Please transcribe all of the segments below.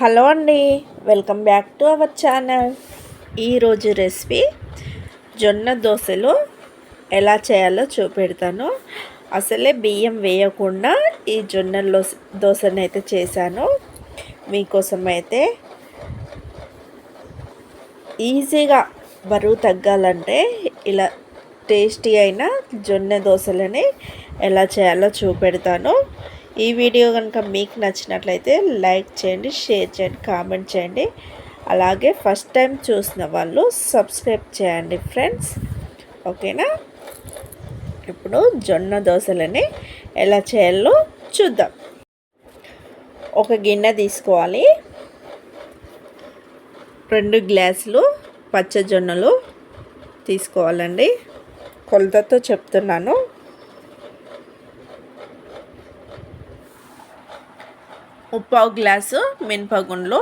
Hello అండి welcome back to our channel. ఈరోజు recipe జొన్న దోశలు ఎలా చేయాలో చూపెడతాను. అసలే బియ్యం వేయకుండా ఈ జొన్న దోశను అయితే చేశాను. మీకోసం అయితే ఈజీగా బరువు తగ్గాలంటే ఇలా టేస్టీ అయిన జొన్న దోశలని ఎలా చేయాలో చూపెడతాను. ఈ వీడియో కనుక మీకు నచ్చినట్లయితే లైక్ చేయండి షేర్ చేయండి కామెంట్ చేయండి. అలాగే ఫస్ట్ టైం చూసిన వాళ్ళు సబ్స్క్రైబ్ చేయండి ఫ్రెండ్స్. ఓకేనా? ఇప్పుడు జొన్న దోశలని ఎలా చేయాలో చూద్దాం. ఒక గిన్నె తీసుకోవాలి. రెండు గ్లాసులు పచ్చ జొన్నలు తీసుకోవాలండి. కొలతతో చెప్తున్నాను. ముప్పావు గ్లాసు మినపగుండ్లు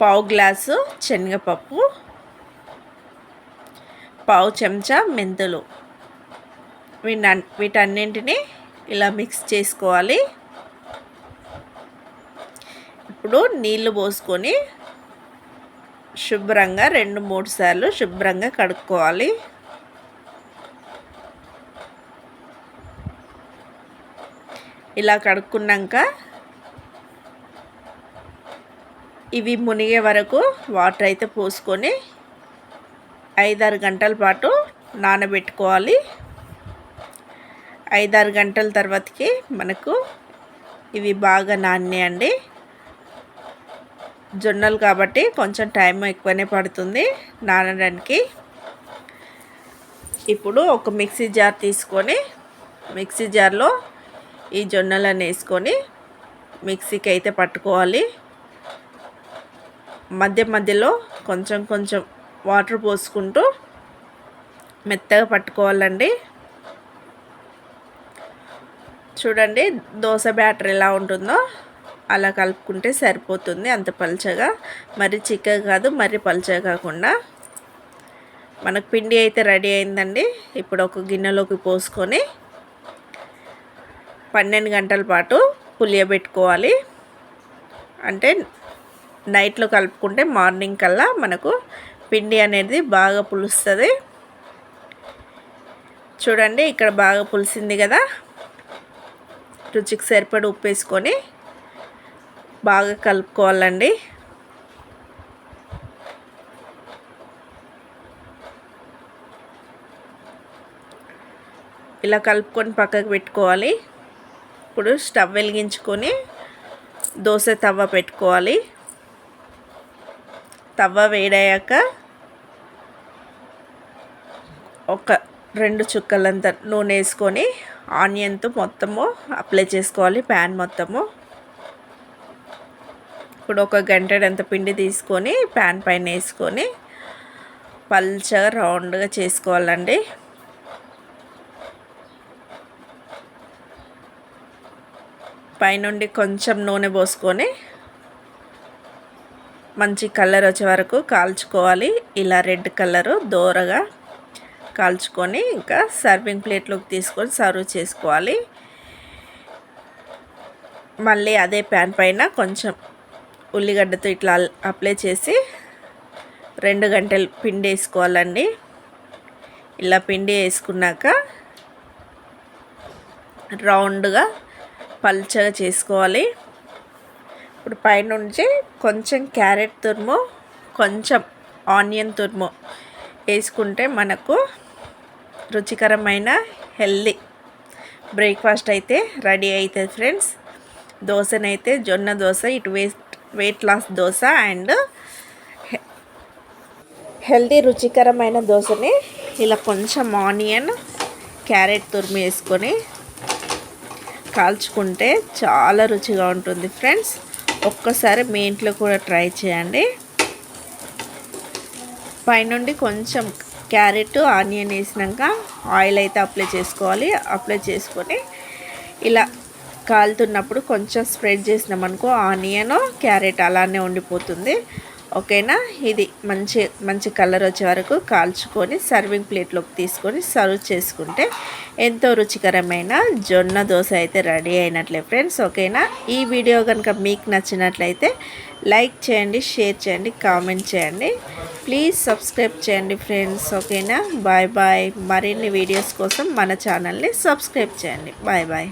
పావు గ్లాసు శనగపప్పు పావు చెంచా మెంతులు. వీటన్నింటినీ ఇలా మిక్స్ చేసుకోవాలి. ఇప్పుడు నీళ్ళు పోసుకొని శుభ్రంగా రెండు మూడు సార్లు శుభ్రంగా కడుక్కోవాలి. ఇలా కడుక్కున్నాక ఇవి మునిగే వరకు వాటర్ అయితే పోసుకొని ఐదారు గంటల పాటు నానబెట్టుకోవాలి. ఐదారు గంటల తర్వాతకి మనకు ఇవి బాగా నాణ్యండి జొన్నలు కాబట్టి కొంచెం టైం ఎక్కువనే పడుతుంది నానడానికి. ఇప్పుడు ఒక మిక్సీ జార్ తీసుకొని మిక్సీ జార్లో ఈ జొన్నలను వేసుకొని మిక్సీకి అయితే పట్టుకోవాలి. మధ్య మధ్యలో కొంచెం కొంచెం వాటర్ పోసుకుంటూ మెత్తగా పట్టుకోవాలండి. చూడండి దోశ బ్యాటర్ ఎలా ఉంటుందో అలా కలుపుకుంటే సరిపోతుంది. అంత పలచగా మరి చిక్కగా కాదు మరి పలచగా కాకుండా. మనకు పిండి అయితే రెడీ అయిందండి. ఇప్పుడు ఒక గిన్నెలోకి పోసుకొని పన్నెండు గంటల పాటు పులియబెట్టుకోవాలి. అంటే నైట్లో కలుపుకుంటే మార్నింగ్ కల్లా మనకు పిండి అనేది బాగా పులుస్తుంది. చూడండి ఇక్కడ బాగా పులిసింది కదా. రుచికి సరిపడి ఉప్పు వేసుకొని బాగా కలుపుకోవాలండి. ఇలా కలుపుకొని పక్కకు పెట్టుకోవాలి. ఇప్పుడు స్టవ్ వెలిగించుకొని దోశ తవ్వ పెట్టుకోవాలి. తవ్వ వేడయ్యాక ఒక రెండు చుక్కలంత నూనె వేసుకొని ఆనియన్తో మొత్తము అప్లై చేసుకోవాలి ప్యాన్ మొత్తము. ఇప్పుడు ఒక గంటడంత పిండి తీసుకొని ప్యాన్ పైన వేసుకొని పల్చగా రౌండ్గా చేసుకోవాలండి. పైనుండి కొంచెం నూనె పోసుకొని మంచి కలర్ వచ్చే వరకు కాల్చుకోవాలి. ఇలా రెడ్ కలరు దోరగా కాల్చుకొని ఇంకా సర్వింగ్ ప్లేట్లోకి తీసుకొని సర్వ్ చేసుకోవాలి. మళ్ళీ అదే ప్యాన్ పైన కొంచెం ఉల్లిగడ్డతో ఇట్లా అప్లై చేసి రెండు గంటలు పిండి వేసుకోవాలండి. ఇలా పిండి వేసుకున్నాక రౌండ్గా పల్చగా చేసుకోవాలి. ఇప్పుడు పైనుంచి కొంచెం క్యారెట్ తురుము కొంచెం ఆనియన్ తురుము వేసుకుంటే మనకు రుచికరమైన హెల్దీ బ్రేక్ఫాస్ట్ అయితే రెడీ అవుతుంది ఫ్రెండ్స్. దోశనైతే జొన్న దోశ ఇటు weight weight loss dosa and healthy రుచికరమైన దోశని ఇలా కొంచెం ఆనియన్ క్యారెట్ తురిమి వేసుకొని కాల్చుకుంటే చాలా రుచిగా ఉంటుంది ఫ్రెండ్స్. ఒక్కసారి మీ ఇంట్లో కూడా ట్రై చేయండి. పైనుండి కొంచెం క్యారెట్ ఆనియన్ వేసినాక ఆయిల్ అయితే అప్లై చేసుకోవాలి. అప్లై చేసుకొని ఇలా కాలుతున్నప్పుడు కొంచెం స్ప్రెడ్ చేసినామనుకో ఆనియన్ క్యారెట్ అలానే ఉండిపోతుంది. ఓకేనా? ఇది మంచి మంచి కలర్ వచ్చే వరకు కాల్చుకొని సర్వింగ్ ప్లేట్లోకి తీసుకొని సర్వ్ చేసుకుంటే ఎంతో రుచికరమైన జొన్న దోశ అయితే రెడీ అయినట్లే ఫ్రెండ్స్ ఓకేనా? ఈ వీడియో కనుక మీకు నచ్చినట్లయితే లైక్ చేయండి షేర్ చేయండి కామెంట్ చేయండి. ప్లీజ్ సబ్స్క్రైబ్ చేయండి ఫ్రెండ్స్ ఓకేనా? Bye bye. మరిన్ని వీడియోస్ కోసం మన ఛానల్ని సబ్స్క్రైబ్ చేయండి. Bye bye.